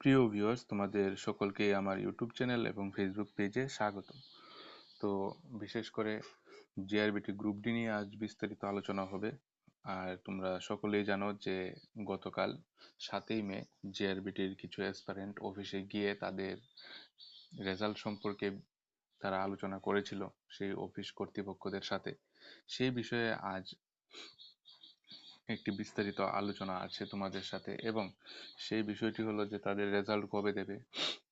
প্রিয় ভিউয়ার্স তোমাদের সকলকে আমার ইউটিউব চ্যানেল এবং ফেসবুক পেজে স্বাগত তো বিশেষ করে জিআরবিটি গ্রুপ ডি নিয়ে আজ বিস্তারিত আলোচনা হবে। আর তোমরা সকলেই জানো যে গতকাল সাতই মে জিআরবিটির কিছু অ্যাসপারেন্ট অফিসে গিয়ে তাদের রেজাল্ট সম্পর্কে তারা আলোচনা করেছিল সেই অফিস কর্তৃপক্ষদের সাথে। সেই বিষয়ে আজ একটি বিস্তারিত আলোচনা আছে তোমাদের সাথে এবং সেই বিষয়টি হলো যে তাদের রেজাল্ট কবে দেবে,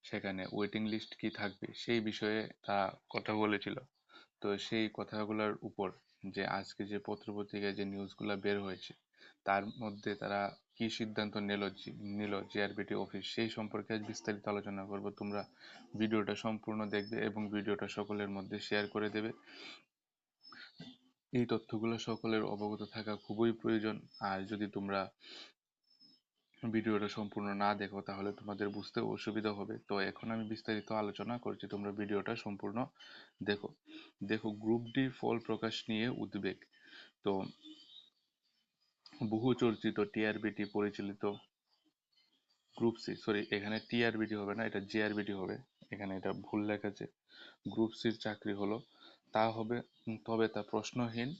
সেখানে ওয়েটিং লিস্ট কি থাকবে, সেই বিষয়ে তা কথা বলেছিল। তো সেই কথাগুলোর উপর যে আজকে যে পত্রপত্রিকায় যে নিউজগুলো বের হয়েছে, তার মধ্যে তারা কি সিদ্ধান্ত নিল নিল জিআরবিটি অফিস সেই সম্পর্কে আজ বিস্তারিত আলোচনা করব। তোমরা ভিডিওটা সম্পূর্ণ দেখবে এবং ভিডিওটা সকলের মধ্যে শেয়ার করে দেবে। এই তথ্যগুলো সকলের অবগত থাকা খুবই প্রয়োজন। আর যদি তোমরা ভিডিওটা সম্পূর্ণ না দেখো, তাহলে তোমাদের বুঝতে অসুবিধা হবে। তো এখন আমি বিস্তারিত আলোচনা করছি, তোমরা ভিডিওটা সম্পূর্ণ দেখো। দেখো, গ্রুপ ডি ফল প্রকাশ নিয়ে উদ্বেগ। তো বহু চর্চিত টিআরবিটি পরিচালিত গ্রুপ সি, সরি, এখানে টিআরবিটি হবে না, এটা জিআরবিটি হবে। এখানে এটা ভুল লেখা আছে। গ্রুপ সির চাকরি হলো তবে তা প্রশ্নহীন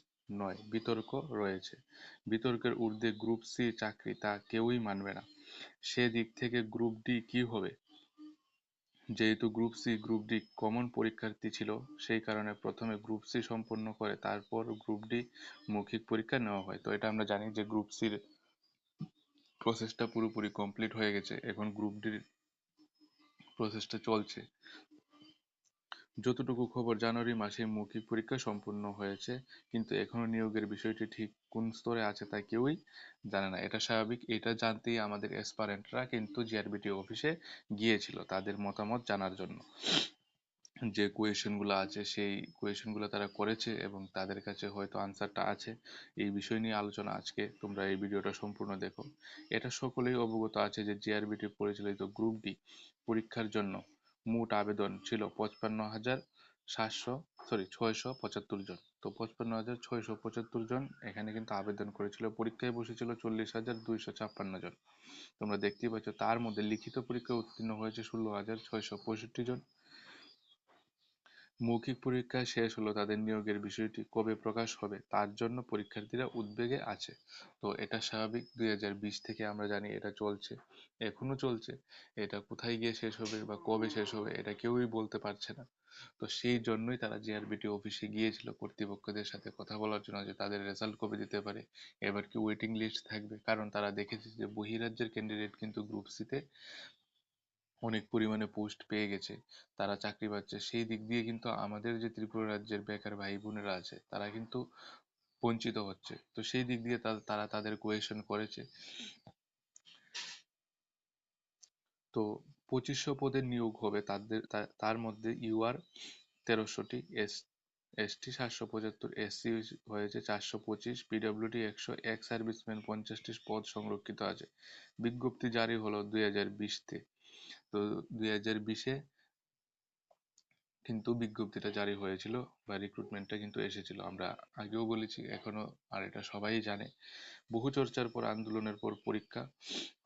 নয়, বিতর্ক রয়েছে। বিতর্কের ঊর্ধ্বে গ্রুপ সি চাকরি তা কেউই মানবে না। সে দিক থেকে গ্রুপ ডি কি হবে? যেহেতু group C, group D common পরীক্ষার্থী ছিল, সেই কারণে প্রথমে গ্রুপ সি সম্পন্ন করে তারপর গ্রুপ ডি মৌখিক পরীক্ষা নেওয়া হয়। তো এটা আমরা জানি যে গ্রুপ সির প্রসেসটা পুরোপুরি কমপ্লিট হয়ে গেছে, এখন গ্রুপ ডির প্রসেসটা চলছে। যতটুকু খবর জানুয়ারি মাসে মৌখিক পরীক্ষা সম্পূর্ণ হয়েছে, কিন্তু এখনও নিয়োগের বিষয়টি ঠিক কোন স্তরে আছে তা কেউই জানে না। এটা স্বাভাবিক, এটা জানতেই আমাদের এসপারেন্টরা কিন্তু জিআরবিটি অফিসে গিয়েছিল তাদের মতামত জানার জন্য। যে কোয়েশনগুলো আছে, সেই কোয়েশনগুলো তারা করেছে এবং তাদের কাছে হয়তো আনসারটা আছে। এই বিষয় নিয়ে আলোচনা আজকে। তোমরা এই ভিডিওটা সম্পূর্ণ দেখো। এটা সকলেই অবগত আছে যে জিআরবিটি পরিচালিত গ্রুপ ডি পরীক্ষার জন্য মোট আবেদন ছিল পঁচপান্ন হাজার সাতশো সরি ছয়শো পঁচাত্তর জন। তো পঁচপান্ন হাজার ছয়শো পঁচাত্তর জন এখানে কিন্তু আবেদন করেছিল। পরীক্ষায় বসেছিল চল্লিশ হাজার দুইশো ছাপ্পান্ন জন। তোমরা দেখতেই পাচ্ছ, তার মধ্যে লিখিত পরীক্ষায় উত্তীর্ণ হয়েছে ষোলো হাজার ছয়শো পঁয়ষট্টি জন। মৌখিক পরীক্ষা শেষ হলো, তাদের নিয়োগের বিষয়টি কবে প্রকাশ হবে, তার জন্য পরীক্ষার্থীরা উদ্বেগে আছে। তো এটা স্বাভাবিক, দুই হাজার বিশ থেকে আমরা জানি এটা চলছে, এখনও চলছে। এটা কোথায় গিয়ে শেষ হবে বা কবে শেষ হবে, এটা কেউই বলতে পারছে না। তো সেই জন্যই তারা জিআরবিটি অফিসে গিয়েছিল কর্তৃপক্ষদের সাথে কথা বলার জন্য যে তাদের রেজাল্ট কবে দিতে পারে। এবার কি ওয়েটিং লিস্ট থাকবে? কারণ তারা দেখেছে যে বহিরাজ্যের ক্যান্ডিডেট কিন্তু গ্রুপ সিতে অনেক পরিমাণে পোস্ট পেয়ে গেছে, তারা চাকরি পাচ্ছে। সেই দিক দিয়ে কিন্তু আমাদের যে ত্রিপুরা রাজ্যের বেকার ভাই বোনেরা আছে, তারা কিন্তু বঞ্চিত হচ্ছে। তো সেই দিক দিয়ে তারা তাদের কোয়েশন করেছে। তো পঁচিশশো পদের নিয়োগ হবে, তাদের তার মধ্যে ইউআর তেরোশোটি এস এসটি সাতশো পঁচাত্তর এসসি হয়েছে চারশো পঁচিশ পিডব্লিউডি একশো এক সার্ভিসম্যান পঞ্চাশটি পদ সংরক্ষিত আছে। বিজ্ঞপ্তি জারি হলো দুই হাজার বিশতে তো দুই হাজার বিশে কিন্তু বিজ্ঞপ্তিটা জারি হয়েছিল বা রিক্রুটমেন্টটা কিন্তু এসেছিল। আমরা আগেও বলেছি, এখনও আর এটা সবাই জানে। বহু চর্চার পর, আন্দোলনের পর পরীক্ষা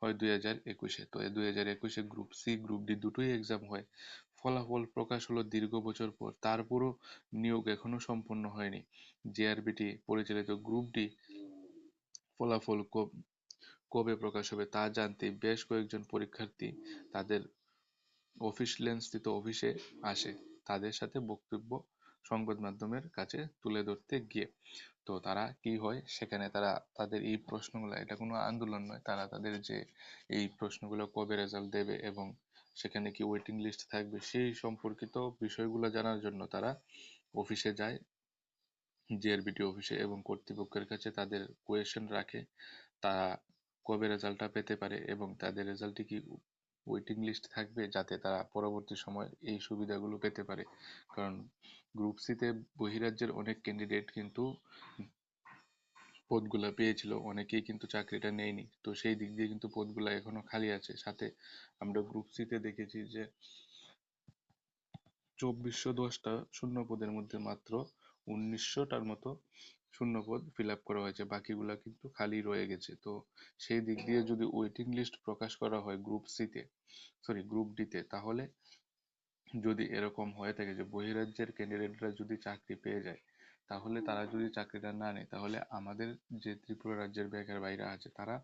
হয় দুই হাজার একুশে। তো দুই হাজার একুশে গ্রুপ সি গ্রুপ ডি দুটোই এক্সাম হয়। ফলাফল প্রকাশ হলো দীর্ঘ বছর পর। তারপরও নিয়োগ এখনও সম্পন্ন হয়নি। জেআরবিটি পরিচালিত গ্রুপ ডি ফলাফল কবে প্রকাশ হবে তা জানতে বেশ কয়েকজন পরীক্ষার্থী তাদের অফিস স্থিত অফিসে আসে, তাদের সাথে বক্তব্য সংবাদ মাধ্যমের কাছে তুলে ধরতে গিয়ে। তো তারা কি হয়, সেখানে তারা, তাদের এই প্রশ্নগুলো, এটা কোনো আন্দোলন নয়, তারা তাদের যে এই প্রশ্নগুলো কবে রেজাল্ট দেবে এবং সেখানে কি ওয়েটিং লিস্ট থাকবে, সেই সম্পর্কিত বিষয়গুলো জানার জন্য তারা অফিসে যায় জিআরবিটি অফিসে এবং কর্তৃপক্ষের কাছে তাদের কোয়েশন রাখে। তারা কবে রেজাল্টটা পেতে পারে এবং তাদের রেজাল্টটি কি ওয়েটিং লিস্ট থাকবে যাতে তারা পরবর্তী সময় এই সুবিধাগুলো পেতে পারে? কারণ গ্রুপ সিতে বহিরাজ্যের অনেক ক্যান্ডিডেট কিন্তু পদগুলা পেয়েছিল, অনেকেই কিন্তু চাকরিটা নেয়নি। তো সেই দিক দিয়ে কিন্তু পদগুলা এখনও খালি আছে। সাথে আমরা গ্রুপ সিতে দেখেছি যে চব্বিশশো দশটা শূন্য পদের মধ্যে মাত্র উনিশশোটার মতো শূন্যপদ ফিল আপ করা হয়েছে। বাকিগুলা কিন্তু খালি রয়ে গেছে। তো সেই দিক দিয়ে যদি ওয়েটিং লিস্ট প্রকাশ করা হয় গ্রুপ সিতে সরি গ্রুপ ডিতে তাহলে যদি এরকম হয়ে থাকে যে বহিরাজ্যের ক্যান্ডিডেটরা যদি চাকরি পেয়ে যায়, তাহলে তারা যদি চাকরিটা না নেয়, তাহলে আমাদের যে ত্রিপুরা রাজ্যের বেকার বাইরা আছে, তারা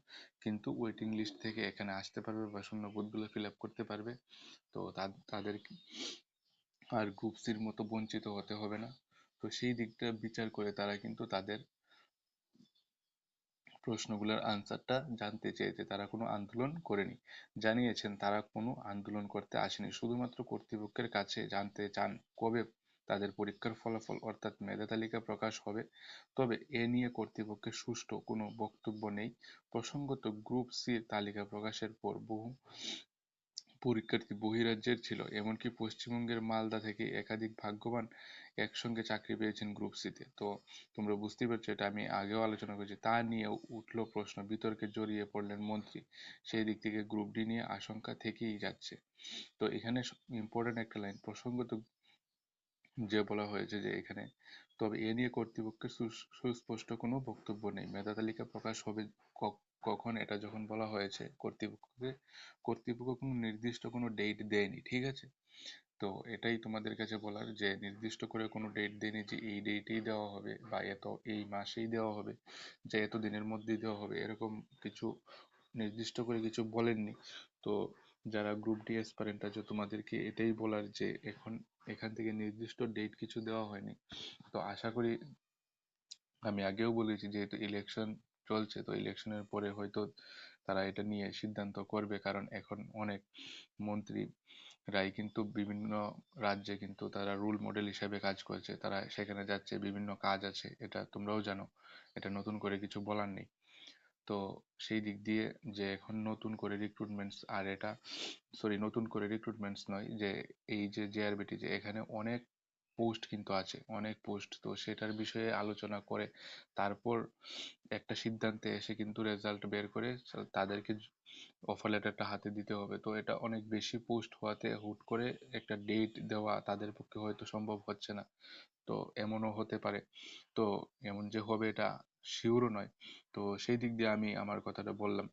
কিন্তু ওয়েটিং লিস্ট থেকে এখানে আসতে পারবে বা শূন্য পদগুলো ফিল আপ করতে পারবে। তো তাদের আর গ্রুপ সির মতো বঞ্চিত হতে হবে না। তো সেই দিকটা বিচার করে তারা কিন্তু তাদের প্রশ্নগুলোর আনসারটা জানতে চেয়েছে তারা কোনো আন্দোলন করেনি। জানিয়েছেন তারা কোনো আন্দোলন করতে আসেনি, শুধুমাত্র কর্তৃপক্ষের কাছে জানতে চান কবে তাদের পরীক্ষার ফলাফল অর্থাৎ মেধা তালিকা প্রকাশ হবে। তবে এ নিয়ে কর্তৃপক্ষের সুষ্ঠু কোনো বক্তব্য নেই। প্রসঙ্গত গ্রুপ সির তালিকা প্রকাশের পর বহু পরীক্ষার্থী বহিরাজ্যের ছিল, এমনকি পশ্চিমবঙ্গের মালদা থেকে একাধিক ভাগ্যবান একসঙ্গে চাকরি পেয়েছেন গ্রুপ সিতে তো। তোমরা বুঝতে পারছ, এটা আমি আগেও আলোচনা করেছি। তা নিয়ে উঠল প্রশ্ন, বিতর্কে জড়িয়ে পড়লেন মন্ত্রী। সেই দিক থেকে গ্রুপ ডি নিয়ে আশঙ্কা থেকেই যাচ্ছে। তো এখানে ইম্পর্টেন্ট একটা লাইন প্রসঙ্গত যে বলা হয়েছে যে এখানে তবে এ নিয়ে কর্তৃপক্ষের সুস্পষ্ট কোনো বক্তব্য নেই। মেধা তালিকা প্রকাশ হবে কখন এটা যখন বলা হয়েছে, কর্তৃপক্ষকে, কর্তৃপক্ষ কোনো নির্দিষ্ট কোনো ডেট দেয়নি, ঠিক আছে? তো এটাই তোমাদের কাছে বলার যে নির্দিষ্ট করে কোনো ডেট দেয়নি যে এই ডেটেই দেওয়া হবে বা এত, এই মাসেই দেওয়া হবে, যে এত দিনের মধ্যেই দেওয়া হবে, এরকম কিছু নির্দিষ্ট করে কিছু বলেননি। তো যারা গ্রুপ ডি অ্যাসপারেন্ট আছে তোমাদেরকে এটাই বলার যে এখন, এখান থেকে নির্দিষ্ট ডেট কিছু দেওয়া হয়নি। তো আশা করি, আমি আগেও বলেছি যেহেতু ইলেকশন চলছে, তো ইলেকশনের পরে হয়তো তারা এটা নিয়ে সিদ্ধান্ত করবে, কারণ এখন অনেক মন্ত্রী রাই কিন্তু বিভিন্ন রাজ্যে কিন্তু তারা রুল মডেল হিসেবে কাজ করছে। তারা সেখানে যাচ্ছে, বিভিন্ন কাজ আছে, এটা তোমরাও জানো। এটা নতুন করে কিছু বলার নেই। তো সেই দিক দিয়ে যে এখন নতুন করে রিক্রুটমেন্টস আর এটা সরি নতুন করে রিক্রুটমেন্টস নয়, যে এই যে জেআরবিটি যে এখানে অনেক পোস্ট কিন্তু আছে, অনেক পোস্ট তো সেটার বিষয়ে আলোচনা করে তারপর একটা সিদ্ধান্তে এসে কিন্তু রেজাল্ট বের করে তাদেরকে অফার লেটারটা হাতে দিতে হবে। তো এটা অনেক বেশি পোস্ট হওয়াতে হুট করে একটা ডেট দেওয়া তাদের পক্ষে হয়তো সম্ভব হচ্ছে না। তো এমনও হতে পারে। তো এমন যে হবে এটা শিওরও নয়। তো সেই দিক দিয়ে আমি আমার কথাটা বললাম।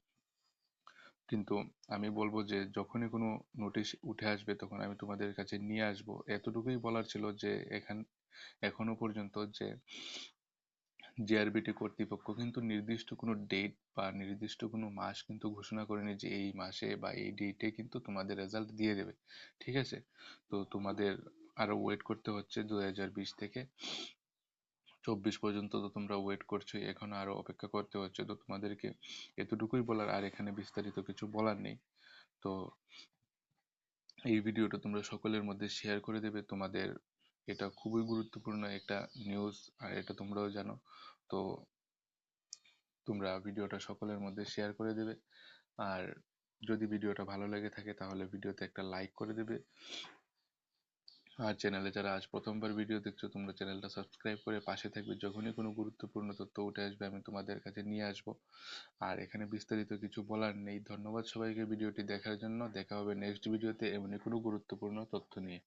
কিন্তু আমি বলব যে, যখনই কোনো নোটিশ উঠে আসবে, তখন আমি তোমাদের কাছে নিয়ে আসব। এতটুকুই বলার ছিল যে, এখান, এখনও পর্যন্ত যে জিআরবিটি কর্তৃপক্ষ কিন্তু নির্দিষ্ট কোনো ডেট বা নির্দিষ্ট কোনো মাস কিন্তু ঘোষণা করেনি যে, এই মাসে বা এই ডেটে কিন্তু তোমাদের রেজাল্ট দিয়ে দেবে। ঠিক আছে? তো তোমাদের আরও ওয়েট করতে হচ্ছে দুহাজার বিশ থেকে। চব্বিশ পর্যন্ত তো তোমরা ওয়েট করছ এখন আরও অপেক্ষা করতে হচ্ছে, তো তোমাদেরকে এতটুকুই বলার, আর এখানে বিস্তারিত কিছু বলার নেই। তো এই ভিডিওটা তোমরা সকলের মধ্যে শেয়ার করে দেবে, তোমাদের এটা খুবই গুরুত্বপূর্ণ একটা নিউজ আর এটা তোমরাও জানো। তো তোমরা ভিডিওটা সকলের মধ্যে শেয়ার করে দেবে, আর যদি ভিডিওটা ভালো লেগে থাকে তাহলে ভিডিওতে একটা লাইক করে দেবে। আর চ্যানেলে যারা আজ প্রথমবার ভিডিও দেখছ, তোমরা চ্যানেলটা সাবস্ক্রাইব করে পাশে থাকবে। যখনই কোনো গুরুত্বপূর্ণ তথ্য উঠে আসবে, আমি তোমাদের কাছে নিয়ে আসব। আর এখানে বিস্তারিত কিছু বলার নেই। ধন্যবাদ সবাইকে ভিডিওটি দেখার জন্য। দেখা হবে নেক্সট ভিডিওতে এমনই কোনো গুরুত্বপূর্ণ তথ্য নিয়ে।